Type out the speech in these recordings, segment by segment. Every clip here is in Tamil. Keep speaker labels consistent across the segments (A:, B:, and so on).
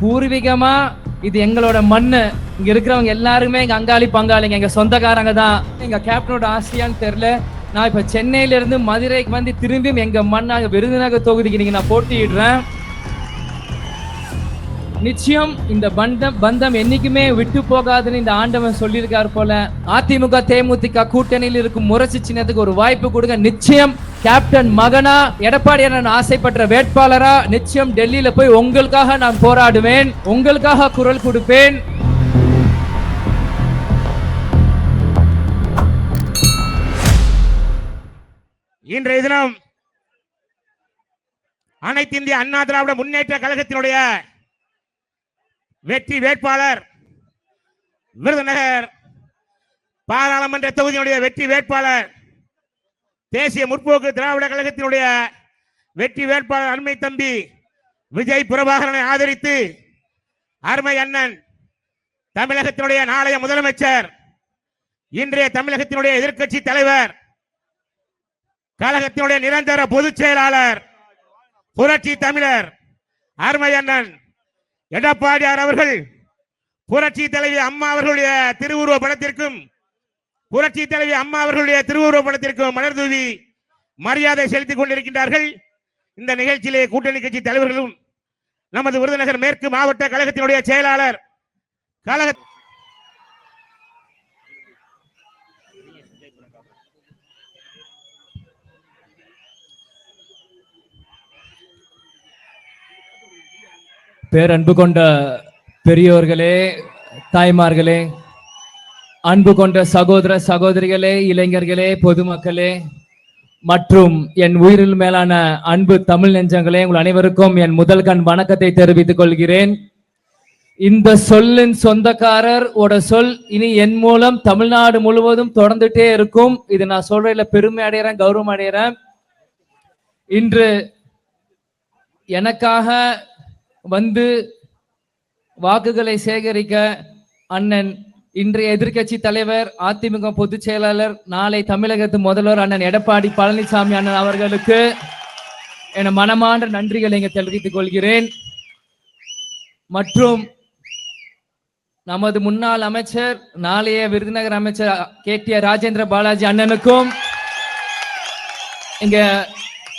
A: பூர்வீகமா இது எங்களோட மண்ணு. இங்க இருக்கிறவங்க எல்லாருமே எங்க அங்காளி பங்காளிங்க. எங்க சொந்தக்காரங்க தான். எங்க கேப்டனோட ஆசையான்னு தெரியல. நான் இப்ப சென்னையில இருந்து மதுரைக்கு வந்து திரும்பியும் எங்க மண்ணாக விருதுநகர் தொகுதிக்கு நீங்க நான் போட்டியிடுறேன். நிச்சயம் இந்த பந்தம் பந்தம் என்னைக்குமே விட்டு போகாதுன்னு இந்த ஆண்டவன் சொல்லியிருக்காரு போல. அதிமுக தேமுதிக கூட்டணியில் இருக்கும் முரசு சின்னத்துக்கு ஒரு வாய்ப்பு கொடுங்க. நிச்சயம் கேப்டன் மகனா எடப்பாடி அண்ணன் ஆசைப்பட்ட வேட்பாளரா நிச்சயம் டெல்லியில போய் உங்களுக்காக நான் போராடுவேன். உங்களுக்காக குரல் கொடுப்பேன்.
B: இன்றைய தினம் அனைத்து இந்திய அண்ணா திராவிட முன்னேற்ற கழகத்தினுடைய வெற்றி வேட்பாளர் விருதுநகர் பாராளுமன்ற தொகுதியினுடைய வெற்றி வேட்பாளர் தேசிய முற்போக்கு திராவிட கழகத்தினுடைய வெற்றி வேட்பாளர் அண்மை தம்பி விஜய் பிரபாகரனை ஆதரித்து அருமை அண்ணன் தமிழகத்தினுடைய நாளைய முதலமைச்சர் இன்றைய தமிழகத்தினுடைய எதிர்க்கட்சி தலைவர் கழகத்தினுடைய நிரந்தர பொதுச் செயலாளர் புரட்சி தமிழர் அருமை அண்ணன் எடப்பாடியார் அவர்கள் புரட்சி தலைவி அம்மா அவர்களுடைய திருவுருவ படத்திற்கும் புரட்சி தலைவி அம்மா அவர்களுடைய திருவுருவப்படத்திற்கு மலர் தூவி மரியாதை செலுத்திக் கொண்டிருக்கின்றார்கள். இந்த நிகழ்ச்சியிலே கூட்டணி கட்சி தலைவர்களும் நமது விருதுநகர் மேற்கு மாவட்ட கழகத்தினுடைய செயலாளர் கழக
A: பேரன்பு கொண்ட பெரியோர்களே தாய்மார்களே அன்பு கொண்ட சகோதர சகோதரிகளே இளைஞர்களே பொதுமக்களே மற்றும் என் உயிரில் மேலான அன்பு தமிழ் நெஞ்சங்களே உங்கள் அனைவருக்கும் என் முதல் கண் வணக்கத்தை தெரிவித்துக் கொள்கிறேன். இந்த சொல்லின் சொந்தக்காரர் ஓட சொல் இனி என் மூலம் தமிழ்நாடு முழுவதும் தொடர்ந்துட்டே இருக்கும். இது நான் சொல்றதுல பெருமை அடைகிறேன் கௌரவம் அடைகிறேன் இன்று எனக்காக வந்து வாக்குகளை சேகரிக்க அண்ணன் இன்றைய எதிர்க்கட்சி தலைவர் அதிமுக பொதுச் செயலாளர் நாளை தமிழகத்து முதல்வர் அண்ணன் எடப்பாடி பழனிசாமி அண்ணன் அவர்களுக்கு என மனமான்ற நன்றிகளை இங்கே தெரிவித்துக் கொள்கிறேன். மற்றும் நமது முன்னாள் அமைச்சர் நாளைய விருதுநகர் அமைச்சர் K. T. R. Rajendra Balaji அண்ணனுக்கும் இங்க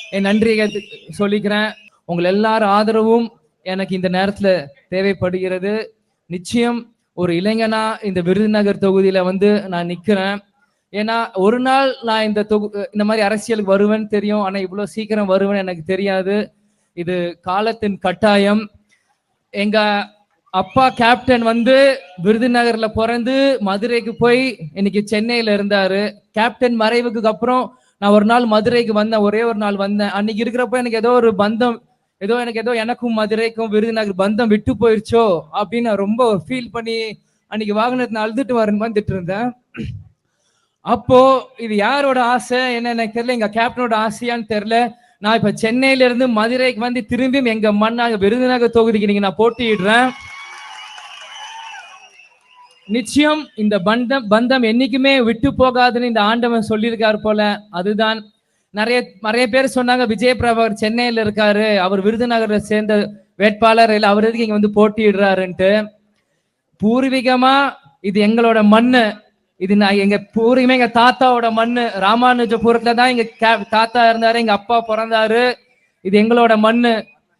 A: என் நன்றியை சொல்லிக்கிறேன். உங்கள் எல்லார் ஆதரவும் எனக்கு இந்த நேரத்தில் தேவைப்படுகிறது. நிச்சயம் ஒரு இளைஞனா இந்த விருதுநகர் தொகுதியில வந்து நான் நிக்கிறேன். ஏன்னா ஒரு நாள் நான் இந்த தொகு இந்த மாதிரி அரசியலுக்கு வருவேன்னு தெரியும். ஆனா இவ்வளவு சீக்கிரம் வருவேன்னு எனக்கு தெரியாது. இது காலத்தின் கட்டாயம். எங்க அப்பா கேப்டன் வந்து விருதுநகர்ல பிறந்து மதுரைக்கு போய் இன்னைக்கு சென்னையில இருந்தாரு. கேப்டன் மறைவுக்கு அப்புறம் நான் ஒரு நாள் மதுரைக்கு வந்தேன். ஒரே ஒரு நாள் வந்தேன். அன்னைக்கு இருக்கிறப்ப எனக்கு ஏதோ ஒரு பந்தம் ஏதோ எனக்கு ஏதோ எனக்கும் மதுரைக்கும் விருதுநகர் பந்தம் விட்டு போயிருச்சோ அப்படின்னு நான் ரொம்ப ஃபீல் பண்ணி அன்னைக்கு வாகனத்தை அழுதுட்டு வரேன் வந்துட்டு இருந்தேன். அப்போ இது யாரோட ஆசை? என்ன எனக்கு தெரியல. எங்க கேப்டனோட ஆசையான்னு தெரியல. நான் இப்ப சென்னையில இருந்து மதுரைக்கு வந்து திரும்பியும் எங்க மண்ணாக விருதுநகர் தொகுதிக்கு நீங்க நான் போட்டியிடுறேன். நிச்சயம் இந்த பந்தம் பந்தம் என்னைக்குமே விட்டு போகாதுன்னு இந்த ஆண்டவன் சொல்லியிருக்கார் போல. அதுதான் நிறைய நிறைய பேர் சொன்னாங்க விஜய் பிரபாகர் சென்னையில இருக்காரு. அவர் விருதுநகரை சேர்ந்த வேட்பாளர் இல்லை அவர் எதுக்கு இங்க வந்து போட்டியிடுறாருன்ட்டு. பூர்வீகமா இது எங்களோட மண்ணு. இது நான் எங்க பூர்வீகமே எங்க தாத்தாவோட மண்ணு. ராமானுஜபுரத்துல தான் எங்க தாத்தா இருந்தாரு எங்க அப்பா பிறந்தாரு. இது எங்களோட மண்ணு.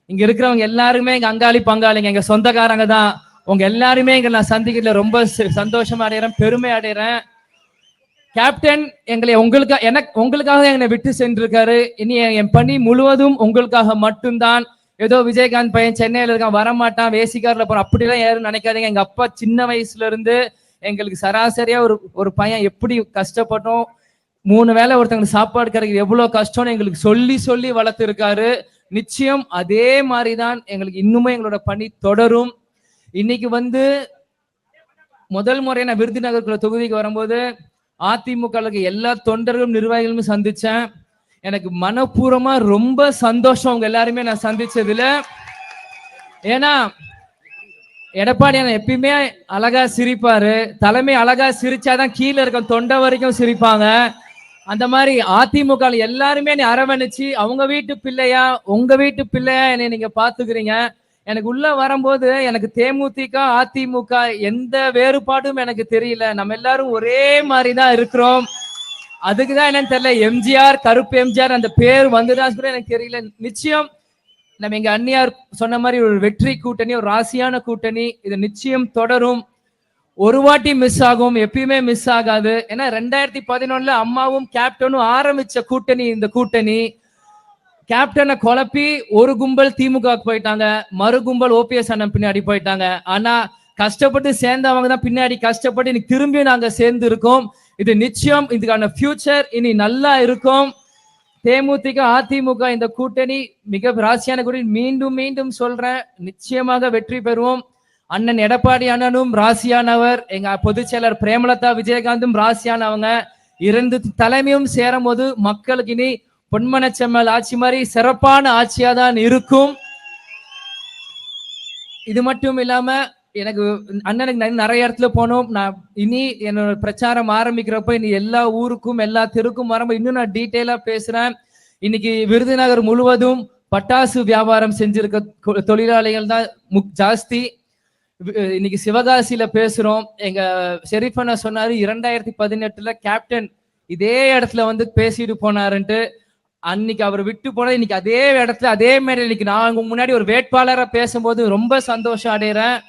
A: இங்க இருக்கிறவங்க எல்லாருமே எங்க அங்காளி பங்காளிங்க. எங்க சொந்தக்காரங்க தான். உங்க எல்லாருமே இங்க நான் சந்திக்கிறதுல ரொம்ப சந்தோஷமா அடையிறேன் அடைகிறேன் பெருமை அடைகிறேன் கேப்டன் எங்களை உங்களுக்காக எனக்கு உங்களுக்காக என்னை விட்டு சென்றிருக்காரு. இனி என் பணி முழுவதும் உங்களுக்காக மட்டும்தான். ஏதோ விஜயகாந்த் பையன் சென்னையில இருக்கான் வரமாட்டான் வேசிக்காரில் போறான் அப்படிலாம் யாரும் நினைக்காதீங்க. எங்க அப்பா சின்ன வயசுல இருந்து எங்களுக்கு சராசரியா ஒரு ஒரு பையன் எப்படி கஷ்டப்பட்டோம் மூணு வேளை ஒருத்தங்களுக்கு சாப்பாடு கிடைக்கிறது எவ்வளவு கஷ்டம்னு எங்களுக்கு சொல்லி சொல்லி வளர்த்துருக்காரு. நிச்சயம் அதே மாதிரி தான் எங்களுக்கு இன்னுமே எங்களோட பணி தொடரும். இன்னைக்கு வந்து முதல் முறை நான் விருதுநகர் தொகுதிக்கு வரும்போது அதிமுக எல்லா தொண்டர்களும் நிர்வாகிகளும் சந்திச்சேன். எனக்கு மனப்பூர்வமா ரொம்ப சந்தோஷம் அவங்க எல்லாருமே நான் சந்திச்சதுல. ஏன்னா எடப்பாடி அண்ணன் எப்பயுமே அழகா சிரிப்பாரு. தலைமை அழகா சிரிச்சாதான் கீழே இருக்க தொண்டை வரைக்கும் சிரிப்பாங்க. அந்த மாதிரி அதிமுக எல்லாருமே என்னை அரவணைச்சு அவங்க வீட்டு பிள்ளையா உங்க வீட்டு பிள்ளையா என்னை நீங்க பாத்துக்கிறீங்க. எனக்கு உள்ள வரும்போது எனக்கு தேமுதிக அதிமுக எந்த வேறுபாடும் எனக்கு தெரியல. நம்ம எல்லாரும் ஒரே மாதிரி தான் இருக்கிறோம். அதுக்கு தான் என்னன்னு தெரியல. எம்ஜிஆர் கருப்பு எம்ஜிஆர் அந்த பேர் வந்துதான் கூட எனக்கு தெரியல. நிச்சயம் நம்ம எங்க அந்நியார் சொன்ன மாதிரி ஒரு வெற்றி கூட்டணி ஒரு ராசியான கூட்டணி இது நிச்சயம் தொடரும். ஒரு வாட்டி மிஸ் ஆகும். எப்பயுமே மிஸ் ஆகாது. ஏன்னா ரெண்டாயிரத்தி பதினொன்னுல அம்மாவும் கேப்டனும் ஆரம்பிச்ச கூட்டணி இந்த கூட்டணி. கேப்டனை குழப்பி ஒரு கும்பல் திமுக போயிட்டாங்க. மறு கும்பல் ஓபிஎஸ் அண்ணன் பின்னாடி போயிட்டாங்க. ஆனா கஷ்டப்பட்டு சேர்ந்தவங்க தான் பின்னாடி கஷ்டப்பட்டு இன்னைக்கு திரும்பி நாங்க சேர்ந்து இருக்கோம் இது நிச்சயம் இதுக்கான ஃபியூச்சர் இனி நல்லா இருக்கும். தேமுதிக அதிமுக இந்த கூட்டணி மிக ராசியான கூட்டணி. மீண்டும் மீண்டும் சொல்றேன் நிச்சயமாக வெற்றி பெறுவோம். அண்ணன் எடப்பாடி அண்ணனும் ராசியானவர். எங்க பொதுச் செயலர் பிரேமலதா விஜயகாந்தும் ராசியானவங்க. இரண்டு தலைமையும் சேரும் போது மக்களுக்கு இனி பொன்மனச்செம்மல் ஆட்சி மாதிரி சிறப்பான ஆட்சியா தான் இருக்கும். இது மட்டும் இல்லாம எனக்கு அண்ணனுக்கு நான் நிறைய இடத்துல போனோம். நான் இனி என்னோட பிரச்சாரம் ஆரம்பிக்கிறப்ப இனி எல்லா ஊருக்கும் எல்லா தெருக்கும் வரம்போ இன்னும் நான் டீட்டெயிலா பேசுறேன். இன்னைக்கு விருதுநகர் முழுவதும் பட்டாசு வியாபாரம் செஞ்சிருக்க தொழிலாளிகள் தான் முக் ஜாஸ்தி. இன்னைக்கு சிவகாசியில பேசுறோம். எங்க ஷெரீஃபண்ணா சொன்னாரு இரண்டாயிரத்தி பதினெட்டுல கேப்டன் இதே இடத்துல வந்து பேசிட்டு போனாருன்ட்டு. அன்னைக்கு அவர் விட்டு போன இன்னைக்கு அதே இடத்துல அதே மாதிரி இன்னைக்கு நான் உங்க முன்னாடி ஒரு வேட்பாளரை பேசும்போது ரொம்ப சந்தோஷம் அடைகிறேன்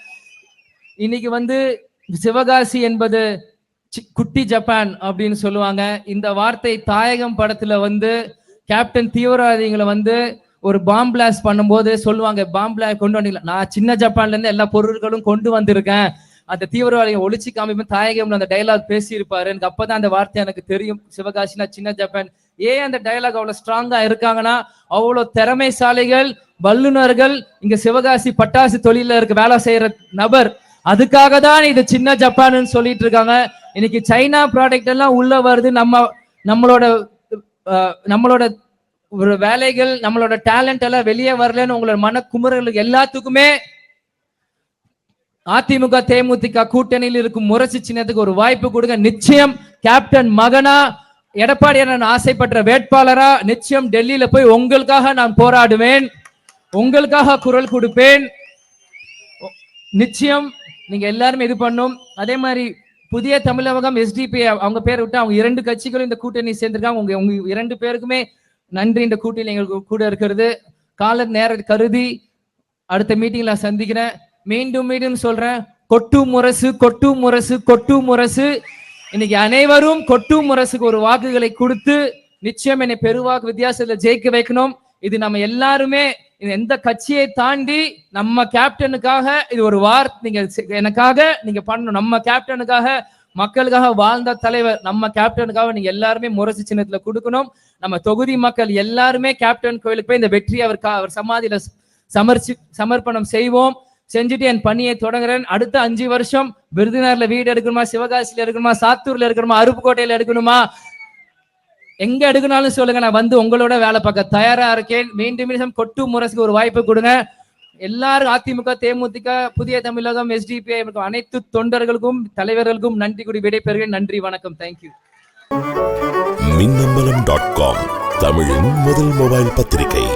A: இன்னைக்கு வந்து சிவகாசி என்பது சி- குட்டி ஜப்பான் அப்படின்னு சொல்லுவாங்க. இந்த வார்த்தை தாயகம் படத்துல வந்து கேப்டன் தீவிரவாதிகளை வந்து ஒரு பாம் பிளாஸ்ட் பண்ணும்போது சொல்லுவாங்க பாம் பிளாஸ்ட் கொண்டு வந்தீங்களா? நான் சின்ன ஜப்பான்ல இருந்து எல்லா பொருட்களும் கொண்டு வந்திருக்கேன். அந்த தீவிரவாதிகளை ஒழிச்சு காமிப்பேன் தாயகம்ல அந்த டைலாக் பேசியிருப்பாரு. எனக்கு அப்பதான் அந்த வார்த்தை எனக்கு தெரியும். சிவகாசினா சின்ன ஜப்பான் ஏன் அந்த டயலாக் அவ்வளவு ஸ்ட்ராங்கா இருக்காங்கன்னா அவ்வளவு திறமைசாலிகள் வல்லுநர்கள் இங்க சிவகாசி பட்டாசு தொழில இருக்க வேலை செய்யற நபர். அதுக்காக தான் இது சின்ன ஜப்பான்னு சொல்லிட்டு இருக்காங்க. இன்னைக்கு சைனா ப்ராடக்ட் எல்லாம் உள்ள வருது. நம்ம நம்மளோட நம்மளோட ஒரு வேலைகள் நம்மளோட டேலண்ட் எல்லாம் வெளியே வரலன்னு உங்களோட மன எல்லாத்துக்குமே அதிமுக தேமுதிக கூட்டணியில் இருக்கும் முரசி சின்னத்துக்கு ஒரு வாய்ப்பு கொடுங்க. நிச்சயம் கேப்டன் மகனா எடப்பாடி நான் ஆசைப்பட்ட வேட்பாளரா நிச்சயம் டெல்லியில போய் உங்களுக்காக நான் போராடுவேன். உங்களுக்காக குரல் கொடுப்பேன். நிச்சயம் நீங்க எல்லாருமே இது பண்ணும். அதே மாதிரி புதிய தமிழகம் எஸ்டிபி அவங்க பேர் விட்டு அவங்க இரண்டு கட்சிகளும் இந்த கூட்டணி சேர்ந்திருக்காங்க. உங்க உங்க இரண்டு பேருக்குமே நன்றி. இந்த கூட்டணி எங்களுக்கு கூட இருக்கிறது. கால நேர கருதி அடுத்த மீட்டிங்ல சந்திக்கிறேன். மீண்டும் மீண்டும் சொல்றேன். கொட்டு முரசு கொட்டு முரசு கொட்டு முரசு. இன்னைக்கு அனைவரும் கொட்டு முரசுக்கு ஒரு வாக்குகளை கொடுத்து நிச்சயம் என்னை பெருவாக்கு வித்தியாசத்துல ஜெயிக்க வைக்கணும். இது நம்ம எல்லாருமே எந்த கட்சியை தாண்டி நம்ம கேப்டனுக்காக இது ஒரு வார் நீங்க செ- எனக்காக நீங்க பண்ணணும். நம்ம கேப்டனுக்காக மக்களுக்காக வாழ்ந்த தலைவர் நம்ம கேப்டனுக்காக நீங்க எல்லாருமே முரசு சின்னத்துல கொடுக்கணும். நம்ம தொகுதி மக்கள் எல்லாருமே கேப்டன் கோயிலுக்கு போய் இந்த வெற்றி அவர் அவர் சமாதியில சமர்ச்சி சமர்ப்பணம் செய்வோம். செஞ்சுட்டு என் பணியை தொடங்குறேன். அடுத்த அஞ்சு வருஷம் விருதுநகர்ல வீடு எடுக்கணுமா சிவகாசியில எடுக்கணுமா சாத்தூர்ல எடுக்கணுமா அருப்புக்கோட்டையில எடுக்கணுமா? எங்க எடுக்கனாலும் சொல்லுங்க நான் வந்து உங்களோட வேலை பார்க்க தயாரா இருக்கேன். மீண்டும் மீண்டும் கொட்டு முரசுக்கு ஒரு வாய்ப்பு கொடுங்க. எல்லாரும் அதிமுக தேமுதிக புதிய தமிழகம் எஸ்டிபிஐ அனைத்து தொண்டர்களுக்கும் தலைவர்களுக்கும் நன்றி கூடி விடைபெறுகிறேன். நன்றி வணக்கம். தேங்க்யூ
C: மின்னம்பலம் டாட் காம் தமிழின் முதல் மொபைல் பத்திரிகை.